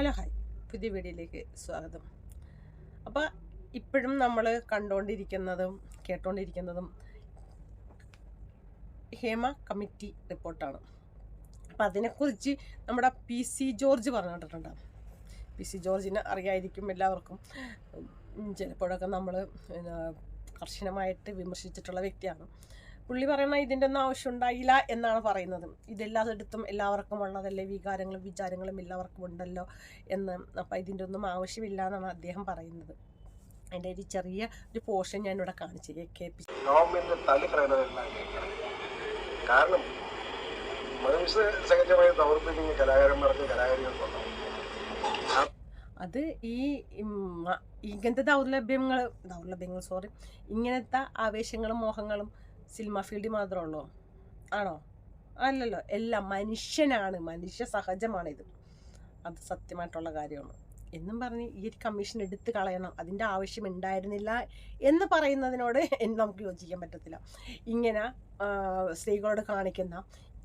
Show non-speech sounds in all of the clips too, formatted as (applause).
Hello hi. പുതിയ വീഡിയോയിലേക്ക് സ്വാഗതം. അപ്പോൾ ഇപ്പോഴും നമ്മൾ കണ്ടുകൊണ്ടിരിക്കുന്നതും കേട്ടുകൊണ്ടിരിക്കുന്നതും ഹേമ കമ്മിറ്റി റിപ്പോർട്ടാണ്. അപ്പോൾ അതിനെക്കുറിച്ച് നമ്മുടെ പി സി ജോർജ് പറഞ്ഞിട്ടുണ്ട്. പി സി ജോർജിനെ അറിയായിരിക്കും എല്ലാവർക്കും. ചിലപ്പോഴൊക്കെ നമ്മൾ കർശനമായിട്ട് വിമർശിച്ചിട്ടുള്ള വ്യക്തിയാണ്. പുള്ളി പറയുന്ന ഇതിന്റെ ഒന്നും ആവശ്യം ഉണ്ടായില്ല എന്നാണ് പറയുന്നത്. ഇതെല്ലായിടത്തും എല്ലാവർക്കും ഉള്ളതല്ലേ വികാരങ്ങളും വിചാരങ്ങളും എല്ലാവർക്കും ഉണ്ടല്ലോ എന്ന്. അപ്പം ഇതിന്റെ ഒന്നും ആവശ്യമില്ല എന്നാണ് അദ്ദേഹം പറയുന്നത്. അതിന്റെ ഒരു ചെറിയ ഒരു പോർഷൻ ഞാനിവിടെ കാണിച്ചു കേൾപ്പിച്ചു കാരണം മനുഷ്യ സഹജമായ ദൗർബല്യങ്ങൾ കലാകാരന്മാർക്ക് കലാകാരികൾക്കുണ്ടാവും അത് ഈ ഇങ്ങനത്തെ ദൗർലഭ്യങ്ങൾ ദൗർലഭ്യങ്ങൾ സോറി ഇങ്ങനത്തെ ആവേശങ്ങളും മോഹങ്ങളും സിനിമ ഫീൽഡിൽ മാത്രമേ ഉള്ളൂ? ആണോ? അല്ലല്ലോ എല്ലാം മനുഷ്യനാണ് മനുഷ്യ സഹജമാണിത്. അത് സത്യമായിട്ടുള്ള കാര്യമാണ്. എന്നും പറഞ്ഞ് ഈ ഒരു കമ്മീഷൻ എടുത്ത് കളയണം അതിന്റെ ആവശ്യം ഉണ്ടായിരുന്നില്ല എന്ന് പറയുന്നതിനോട് (laughs) നമുക്ക് യോജിക്കാൻ പറ്റത്തില്ല. ഇങ്ങനെ സ്ത്രീകളോട് കാണിക്കുന്ന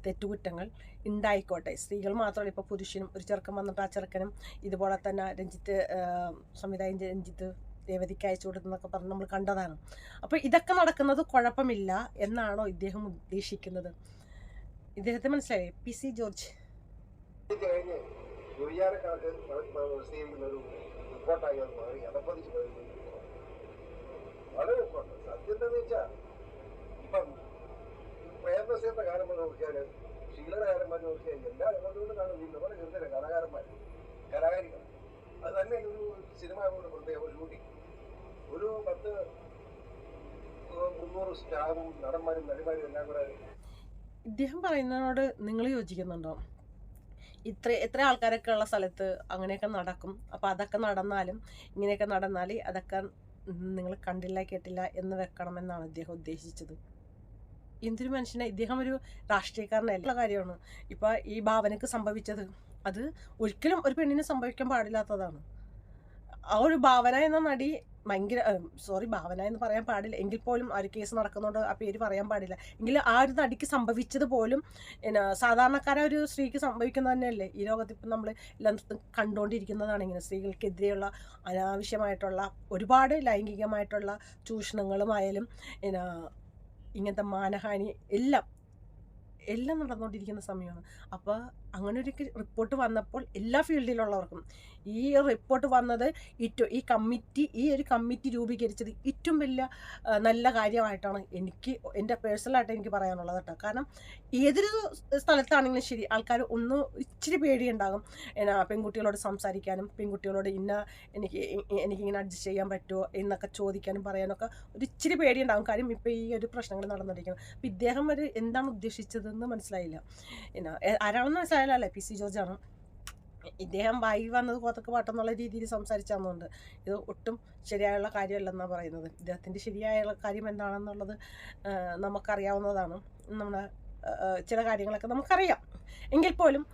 തെറ്റുകുറ്റങ്ങൾ ഉണ്ടായിക്കോട്ടെ. സ്ത്രീകൾ മാത്രമല്ല ഇപ്പോൾ പുരുഷനും ഒരു ചെറുക്കൻ വന്നിട്ട് ആ ചെറുക്കനും ഇതുപോലെ തന്നെ രഞ്ജിത്ത് സംവിധായകൻ രഞ്ജിത്ത് രേവതിക്ക് അയച്ചു കൊടുത്തെന്നൊക്കെ പറഞ്ഞ് നമ്മൾ കണ്ടതാണ്. അപ്പോൾ ഇതൊക്കെ നടക്കുന്നത് കുഴപ്പമില്ല എന്നാണോ ഇദ്ദേഹം ഉദ്ദേശിക്കുന്നത്? ഇദ്ദേഹത്തെ മനസ്സിലായി? P C George. വളരെ സത്യം കാലം വന്ന് നോക്കിയാൽ എല്ലാ ഇടങ്ങളിലൂടെ കാണും ഈ ചെറുതല്ല കലാകാരന്മാർ കലാകാരികൾ അത് തന്നെ ഒരു സിനിമ കൊണ്ട് പ്രത്യേക ഒരു ഷൂട്ടിംഗ് ഇദ്ദേഹം പറയുന്നതിനോട് നിങ്ങൾ യോജിക്കുന്നുണ്ടോ? ഇത്ര എത്ര ആൾക്കാരൊക്കെ ഉള്ള സ്ഥലത്ത് അങ്ങനെയൊക്കെ നടക്കും. അപ്പോൾ അതൊക്കെ നടന്നാലും ഇങ്ങനെയൊക്കെ നടന്നാൽ അതൊക്കെ നിങ്ങൾ കണ്ടില്ല കേട്ടില്ല എന്ന് വെക്കണമെന്നാണ് ഇദ്ദേഹം ഉദ്ദേശിച്ചത്. എന്തൊരു മനുഷ്യനെ? ഇദ്ദേഹം ഒരു രാഷ്ട്രീയക്കാരനല്ല? കാര്യമാണ്. ഇപ്പൊ ഈ ഭാവനക്ക് സംഭവിച്ചത് അത് ഒരിക്കലും ഒരു പെണ്ണിന് സംഭവിക്കാൻ പാടില്ലാത്തതാണ്. ആ ഒരു ഭാവന എന്ന നടി ഭയങ്കര സോറി ഭാവന എന്ന് പറയാൻ പാടില്ല. എങ്കിൽ പോലും ആ ഒരു കേസ് നടക്കുന്നതുകൊണ്ട് ആ പേര് പറയാൻ പാടില്ല. എങ്കിലും ആ ഒരു നടിക്ക് സംഭവിച്ചത് പോലും എന്നാ സാധാരണക്കാരെ ഒരു സ്ത്രീക്ക് സംഭവിക്കുന്നത് തന്നെയല്ലേ? ഈ ലോകത്ത് ഇപ്പം നമ്മൾ എല്ലാം കണ്ടുകൊണ്ടിരിക്കുന്നതാണ് ഇങ്ങനെ സ്ത്രീകൾക്കെതിരെയുള്ള അനാവശ്യമായിട്ടുള്ള ഒരുപാട് ലൈംഗികമായിട്ടുള്ള ചൂഷണങ്ങളുമായാലും എന്നാ ഇങ്ങനത്തെ മാനഹാനി എല്ലാം എല്ലാം നടന്നുകൊണ്ടിരിക്കുന്ന സമയമാണ്. അപ്പോൾ അങ്ങനെ ഒരു റിപ്പോർട്ട് വന്നപ്പോൾ എല്ലാ ഫീൽഡിലുള്ളവർക്കും ഈ റിപ്പോർട്ട് വന്നത് ഏറ്റവും ഈ കമ്മിറ്റി ഈ ഒരു കമ്മിറ്റി രൂപീകരിച്ചത് ഏറ്റവും വലിയ നല്ല കാര്യമായിട്ടാണ് എനിക്ക് എന്റെ പേഴ്സണലായിട്ട് എനിക്ക് പറയാനുള്ളത് കേട്ടോ. കാരണം ഏതൊരു സ്ഥലത്താണെങ്കിലും ശരി ആൾക്കാർ ഒന്ന് ഇച്ചിരി പേടിയുണ്ടാകും. എന്നാ പെൺകുട്ടികളോട് സംസാരിക്കാനും പെൺകുട്ടികളോട് ഇന്ന എനിക്ക് എനിക്കിങ്ങനെ അഡ്ജസ്റ്റ് ചെയ്യാൻ പറ്റുമോ എന്നൊക്കെ ചോദിക്കാനും പറയാനൊക്കെ ഒരു ഇച്ചിരി പേടിയുണ്ടാകും. കാര്യം ഇപ്പോൾ ഈ ഒരു പ്രശ്നങ്ങൾ നടന്നിരിക്കുന്നത് അപ്പം ഇദ്ദേഹം ഒരു എന്താണ് ഉദ്ദേശിച്ചതെന്ന് മനസ്സിലായില്ല. എന്നാ ആരാണെന്ന് മനസ്സിലായില്ല പി സി ജോർജാണ് ഇദ്ദേഹം വായി വന്നത് കോത്തക്ക് പാട്ടെന്നുള്ള രീതിയിൽ സംസാരിച്ചാന്നുണ്ട് ഇത് ഒട്ടും ശരിയായുള്ള കാര്യമല്ലെന്നാണ് പറയുന്നത്. ഇദ്ദേഹത്തിന്റെ ശരിയായുള്ള കാര്യം എന്താണെന്നുള്ളത് നമുക്കറിയാവുന്നതാണ്. നമ്മുടെ ചില കാര്യങ്ങളൊക്കെ നമുക്കറിയാം. എങ്കിൽ പോലും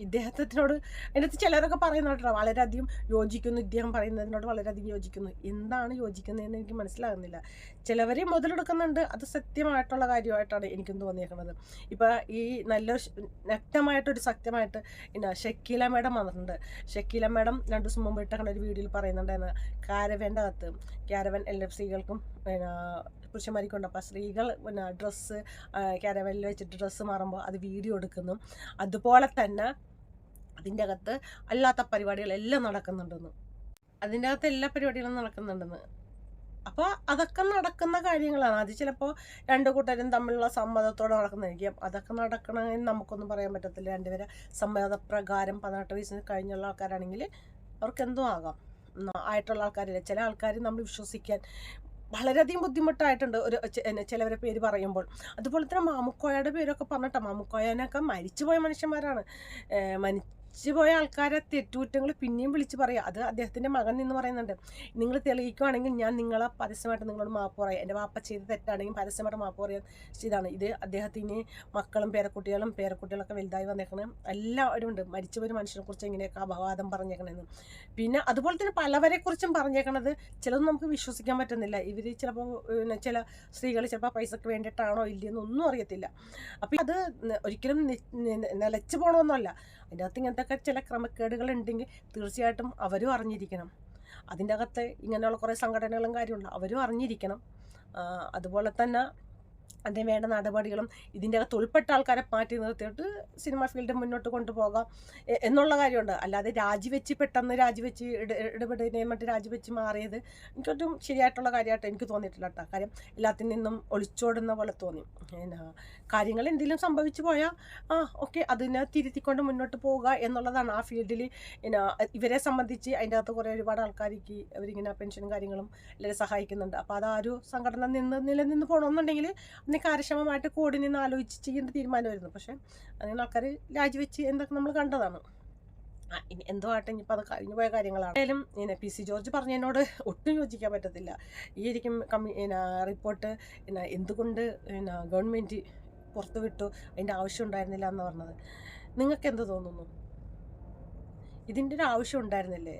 ഇദ്ദേഹത്തിനോട് അതിനകത്ത് ചിലരൊക്കെ പറയുന്നുണ്ടോ വളരെയധികം യോജിക്കുന്നു ഇദ്ദേഹം പറയുന്നതിനോട് വളരെയധികം യോജിക്കുന്നു. എന്താണ് യോജിക്കുന്നതെന്ന് എനിക്ക് മനസ്സിലാകുന്നില്ല. ചിലവർ മുതലെടുക്കുന്നുണ്ട് അത് സത്യമായിട്ടുള്ള കാര്യമായിട്ടാണ് എനിക്കും തോന്നിയേക്കുന്നത്. ഇപ്പോൾ ഈ നല്ലൊരു ശ- വ്യക്തമായിട്ടൊരു സത്യമായിട്ട് പിന്നെ ഷക്കീല മേഡം വന്നിട്ടുണ്ട്. ഷക്കീല മേഡം രണ്ട് ദിവസം മുമ്പ് ഇട്ട ഒരു വീഡിയോയിൽ പറയുന്നുണ്ടായിരുന്നു കാരവേന്റെ അകത്ത് കാരവൻ എൽ എഫ് പിന്നെ പുരുഷന്മാർക്കുണ്ട് അപ്പോൾ സ്ത്രീകൾ പിന്നെ ഡ്രസ്സ് കാരവനിൽ വെച്ചിട്ട് ഡ്രസ്സ് മാറുമ്പോൾ അത് വീഡിയോ എടുക്കുന്നു. അതുപോലെ തന്നെ അതിന്റെ അകത്ത് അല്ലാത്ത പരിപാടികളെല്ലാം നടക്കുന്നുണ്ടെന്ന്. അതിന്റെ അകത്ത് എല്ലാ പരിപാടികളും നടക്കുന്നുണ്ടെന്ന്. അപ്പോൾ അതൊക്കെ നടക്കുന്ന കാര്യങ്ങളാണ്. അത് ചിലപ്പോൾ രണ്ട് കൂട്ടരും തമ്മിലുള്ള സമ്മതത്തോടെ നടക്കുന്നതായിരിക്കും. അതൊക്കെ നടക്കണമെന്ന് നമുക്കൊന്നും പറയാൻ പറ്റത്തില്ല. രണ്ടുപേരെ സമ്മതപ്രകാരം പതിനെട്ട് വയസ്സിന് കഴിഞ്ഞുള്ള ആൾക്കാരാണെങ്കിൽ അവർക്ക് എന്തും ആകാം ആയിട്ടുള്ള ആൾക്കാരില്ല. ചില ആൾക്കാർ നമ്മൾ വിശ്വസിക്കാൻ വളരെയധികം ബുദ്ധിമുട്ടായിട്ടുണ്ട് ഒരു ചിലവരെ പേര് പറയുമ്പോൾ. അതുപോലെ തന്നെ മാമുക്കോയയുടെ പേരൊക്കെ പറഞ്ഞിട്ടോ. മാമുക്കോയനൊക്കെ മരിച്ചുപോയ മനുഷ്യന്മാരാണ്. ഏഹ് മരിച്ചുപോയ ആൾക്കാരെ തെറ്റുകുറ്റങ്ങൾ പിന്നെയും വിളിച്ച് പറയുക അത് അദ്ദേഹത്തിന്റെ മകൻ എന്ന് പറയുന്നുണ്ട്. നിങ്ങൾ തെളിയിക്കുകയാണെങ്കിൽ ഞാൻ നിങ്ങളെ പരസ്യമായിട്ട് നിങ്ങളോട് മാപ്പ് പറയാം. എന്റെ വാപ്പ ചെയ്ത് തെറ്റാണെങ്കിൽ പരസ്യമായിട്ട് മാപ്പ് പറയാൻ ചെയ്താണ് ഇത് അദ്ദേഹത്തിന് മക്കളും പേരക്കുട്ടികളും പേരക്കുട്ടികളൊക്കെ വലുതായി വന്നേക്കണം. എല്ലാവരും ഉണ്ട്. മരിച്ചുപോയ മനുഷ്യനെ കുറിച്ച് ഇങ്ങനെയൊക്കെ അപവാദം പറഞ്ഞേക്കണെന്ന്. പിന്നെ അതുപോലെ തന്നെ പലവരെക്കുറിച്ചും പറഞ്ഞേക്കണത് ചിലതൊന്നും നമുക്ക് വിശ്വസിക്കാൻ പറ്റുന്നില്ല. ഇവർ ചിലപ്പോൾ ചില സ്ത്രീകൾ ചിലപ്പോൾ പൈസക്ക് വേണ്ടിയിട്ടാണോ ഇല്ലയെന്നൊന്നും അറിയത്തില്ല. അപ്പം അത് ഒരിക്കലും നിലച്ചു പോകണമെന്നല്ല അതിന്റെ അകത്ത് ഇങ്ങനത്തെ അതിന്റെയൊക്കെ ചില ക്രമക്കേടുകൾ ഉണ്ടെങ്കിൽ തീർച്ചയായിട്ടും അവരും അറിഞ്ഞിരിക്കണം. അതിന്റെ അകത്ത് ഇങ്ങനെയുള്ള കുറേ സംഘടനകളും കാര്യമുണ്ട് അവരും അറിഞ്ഞിരിക്കണം. അതുപോലെ തന്നെ അതിന് വേണ്ട നടപടികളും ഇതിന്റെ അകത്ത് ഉൾപ്പെട്ട ആൾക്കാരെ മാറ്റി നിർത്തിയിട്ട് സിനിമ ഫീൽഡ് മുന്നോട്ട് കൊണ്ടുപോകാം. എന്നുള്ള കാര്യമുണ്ട്. അല്ലാതെ രാജിവെച്ച് പെട്ടെന്ന് രാജിവെച്ച് ഇട- ഇടപെടുന്നതിനെ മറ്റ് രാജിവെച്ച് മാറിയത് എനിക്കൊട്ടും ശരിയായിട്ടുള്ള കാര്യമായിട്ട് എനിക്ക് തോന്നിയിട്ടില്ല കേട്ടോ. കാര്യം എല്ലാത്തിൽ നിന്നും ഒളിച്ചോടുന്ന പോലെ തോന്നി. പിന്നെ കാര്യങ്ങൾ എന്തെങ്കിലും സംഭവിച്ചു പോയാൽ ആ ഓക്കെ അതിനെ തിരുത്തിക്കൊണ്ട് മുന്നോട്ട് പോവുക എന്നുള്ളതാണ് ആ ഫീൽഡിൽ. പിന്നെ ഇവരെ സംബന്ധിച്ച് അതിന്റെ അകത്ത് കുറേ ഒരുപാട് ആൾക്കാർക്ക് അവരിങ്ങനെ പെൻഷനും കാര്യങ്ങളും എല്ലാവരും സഹായിക്കുന്നുണ്ട്. അപ്പോൾ അത് ആ ഒരു സംഘടന നിന്ന് നിലനിന്ന് പോകണമെന്നുണ്ടെങ്കിൽ അന്ന് കാര്യക്ഷമമായിട്ട് കൂടി നിന്ന് ആലോചിച്ച് ചെയ്യേണ്ട തീരുമാനമായിരുന്നു. പക്ഷേ അതിന് ആൾക്കാർ രാജിവെച്ച് എന്തൊക്കെ നമ്മൾ കണ്ടതാണ്. ഇനി എന്തോ ആട്ടെ ഇനിയിപ്പോൾ അത് കഴിഞ്ഞു പോയ കാര്യങ്ങളാണ്. എന്തായാലും ഇങ്ങനെ പി സി ജോർജ് പറഞ്ഞതിനോട് ഒട്ടും യോജിക്കാൻ പറ്റത്തില്ല. ഈ ഇരിക്കും കമ്മി റിപ്പോർട്ട് പിന്നെ എന്തുകൊണ്ട് പിന്നെ ഗവൺമെന്റ് പുറത്തുവിട്ടു അതിന്റെ ആവശ്യം ഉണ്ടായിരുന്നില്ല എന്ന് പറഞ്ഞത്. നിങ്ങൾക്ക് എന്ത് തോന്നുന്നു? ഇതിന്റെ ഒരു ആവശ്യം ഉണ്ടായിരുന്നില്ലേ?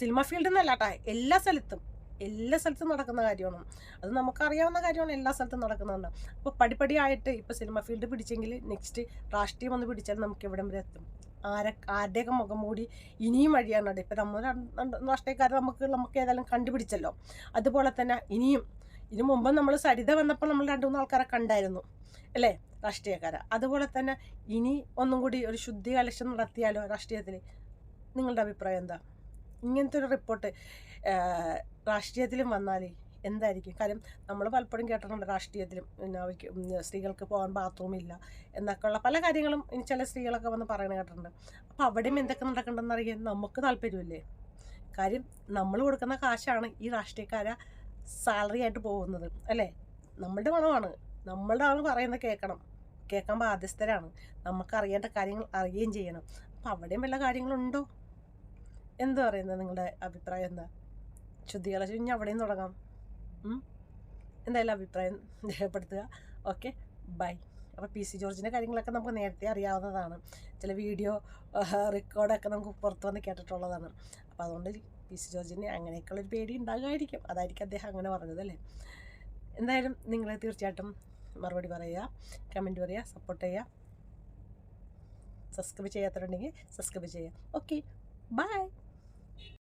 സിനിമ ഫീൽഡിൽ നിന്നല്ല എല്ലാ സ്ഥലത്തും. എല്ലാ സ്ഥലത്തും നടക്കുന്ന കാര്യമാണ്. അത് നമുക്കറിയാവുന്ന കാര്യമാണ് എല്ലാ സ്ഥലത്തും നടക്കുന്നതാണ് അപ്പോൾ പടിപടിയായിട്ട് ഇപ്പോൾ സിനിമ ഫീൽഡ് പിടിച്ചെങ്കിൽ നെക്സ്റ്റ് രാഷ്ട്രീയം ഒന്ന് പിടിച്ചാൽ നമുക്ക് എവിടം വരെ എത്തും. ആരെ ആരുടെയൊക്കെ മുഖം മൂടി ഇനിയും വഴിയാണ് ഇപ്പം നമ്മൾ രാഷ്ട്രീയക്കാർ നമുക്ക് നമുക്ക് ഏതായാലും കണ്ടുപിടിച്ചല്ലോ. അതുപോലെ തന്നെ ഇനിയും ഇതിനു മുമ്പ് നമ്മൾ സരിത വന്നപ്പോൾ നമ്മൾ രണ്ട് മൂന്ന് ആൾക്കാരെ കണ്ടായിരുന്നു. അല്ലേ? രാഷ്ട്രീയക്കാരെ. അതുപോലെ തന്നെ ഇനി ഒന്നും കൂടി ഒരു ശുദ്ധി കലക്ഷൻ നടത്തിയാലോ രാഷ്ട്രീയത്തിൽ നിങ്ങളുടെ അഭിപ്രായം എന്താ? ഇങ്ങനത്തെ ഒരു റിപ്പോർട്ട് രാഷ്ട്രീയത്തിലും വന്നാലേ എന്തായിരിക്കും? കാര്യം നമ്മൾ പലപ്പോഴും കേട്ടിട്ടുണ്ട് രാഷ്ട്രീയത്തിലും പിന്നെ അവർക്ക് സ്ത്രീകൾക്ക് പോകാൻ ബാത്റൂം ഇല്ല എന്നൊക്കെയുള്ള പല കാര്യങ്ങളും ചില സ്ത്രീകളൊക്കെ വന്ന് പറയണ കേട്ടിട്ടുണ്ട്. അപ്പോൾ അവിടെയും എന്തൊക്കെ നടക്കണ്ടെന്ന് അറിയാൻ നമുക്ക് താല്പര്യമില്ലേ? കാര്യം നമ്മൾ കൊടുക്കുന്ന കാശാണ് ഈ രാഷ്ട്രീയക്കാര സാലറി ആയിട്ട് പോകുന്നത് അല്ലേ? നമ്മളുടെ പണമാണ് നമ്മളുടെ ആണ് പറയുന്നത് കേൾക്കണം. കേൾക്കാൻ ബാധ്യസ്ഥരാണ്. നമുക്ക് അറിയേണ്ട കാര്യങ്ങൾ അറിയുകയും ചെയ്യണം. അപ്പോൾ അവിടെയും വല്ല കാര്യങ്ങളുണ്ടോ? എന്താ പറയുന്നത് നിങ്ങളുടെ അഭിപ്രായം എന്താ? ശുദ്ധികലശം ഇനി അവിടെയും തുടങ്ങാം? എന്തായാലും അഭിപ്രായം രേഖപ്പെടുത്തുക. Okay bye. അപ്പോൾ പി സി ജോർജിന്റെ കാര്യങ്ങളൊക്കെ നമുക്ക് നേരത്തെ അറിയാവുന്നതാണ്. ചില വീഡിയോ റെക്കോർഡൊക്കെ നമുക്ക് പുറത്ത് വന്ന് കേട്ടിട്ടുള്ളതാണ്. അപ്പോൾ അതുകൊണ്ട് പി സി ജോർജിന് അങ്ങനെയൊക്കെയുള്ളൊരു പേടി ഉണ്ടാകുമായിരിക്കും. അതായിരിക്കും അദ്ദേഹം അങ്ങനെ പറഞ്ഞത് അല്ലേ? എന്തായാലും നിങ്ങൾ തീർച്ചയായിട്ടും മറുപടി പറയുക കമന്റ് പറയുക സപ്പോർട്ട് ചെയ്യുക. സബ്സ്ക്രൈബ് ചെയ്യാത്തവരുണ്ടെങ്കിൽ സബ്സ്ക്രൈബ് ചെയ്യുക. Okay bye